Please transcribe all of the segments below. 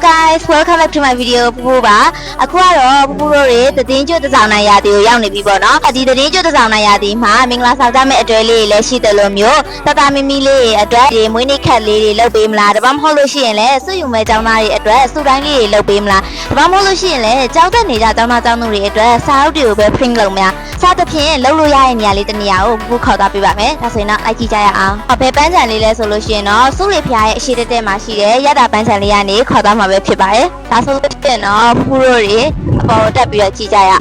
guys welcome back to my video ပူပူပါအခုကတော့ပူပူတို့တွေသတင်းကျွတ်တဆောင်နိုင်ရာသီကိုရောက်နေပြီပေါ့နော်။ဒီသတင်းကျွတ်တဆောင်နိုင်ရာသီမှာမင်္ဂလာဆောင်ကြမဲ့အတွဲလေးတွေလည်းရှိတယ်လို့မျိုးတတမီမီလေးတွေအတွက်ဒီမွေးနေ့ခက်လေးတွေလုပ်ပေးမလား။ဒါမှမဟုတ်လို့ရှိရင်လည်းစုယူမဲ့ကျောင်းသားတွေအတွက်စုတိုင်းလေးတွေလုပ်ပေးမလား။ဒါမှမဟုတ်လို့ရှိရင်လည်းကြောက်တဲ့နေကြကျောင်းသားကျောင်းသူတွေအတွက်စာအုပ်တွေကိုပဲ print လုပ်မလား။စသဖြင့်လုပ်လို့ရတဲ့နေရာလေးတနေရာကိုခုခေါ်သွားပေးပါမယ်။ဒါဆိုရင်တော့လိုက်ကြည့်ကြရအောင်။ဟောဘယ်ပန်းချန်လေးလဲဆိုလို့ရှိရင်တော့စုရဖျားရဲ့အရှိတက်တက်မှာရှိတဲ့ရတာပန်းချန်လေးကနေခေါ်သွားမှာပဲဖြစ်ပါတယ်။ဒါဆိုလို့ရှိရင်တော့ဖူးရိုးတွေအပေါ်တက်ပြီးတော့ကြည့်ကြရ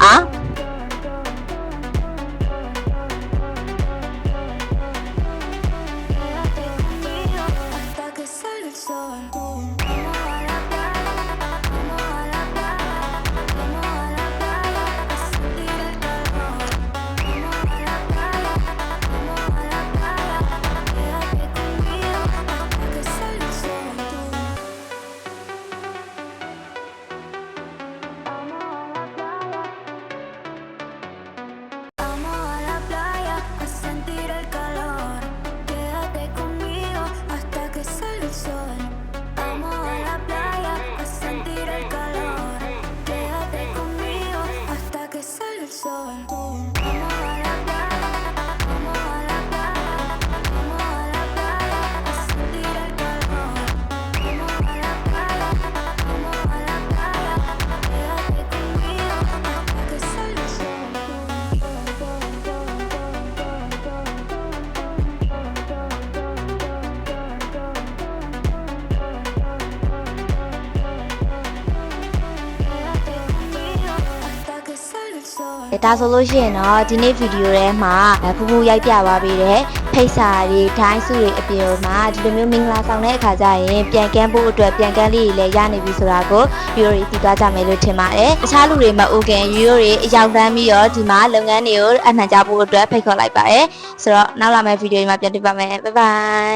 ဒါဆိုလို့ရှိရင်တော့ဒီနေ့ဗီဒီယိုထဲမှာဖူဖူရိုက်ပြသွားပေးတဲ့ဖိတ်စာတွေဒိုင်းစုတွေအပြင်မှာဒီလိုမျိုးမင်္ဂလာဆောင်တဲ့အခါကျရင်ပြန်ကန်းဖို့အတွက်ပြန်ကန်းလေးတွေလည်းရနေပြီဆိုတာကိုဗီဒီယိုတွေတည်သွားကြမယ်လို့ထင်ပါတယ်။တခြားလူတွေမအိုခင်ယူရိုတွေအရောက်တန်းပြီးတော့ဒီမှာလုပ်ငန်းတွေကိုအမှန်ကြဖို့အတွက်ဖိတ်ခေါ်လိုက်ပါတယ်။ဆိုတော့နောက်လာမယ့်ဗီဒီယိုတွေမှာပြန်တွေ့ပါမယ်။ Bye bye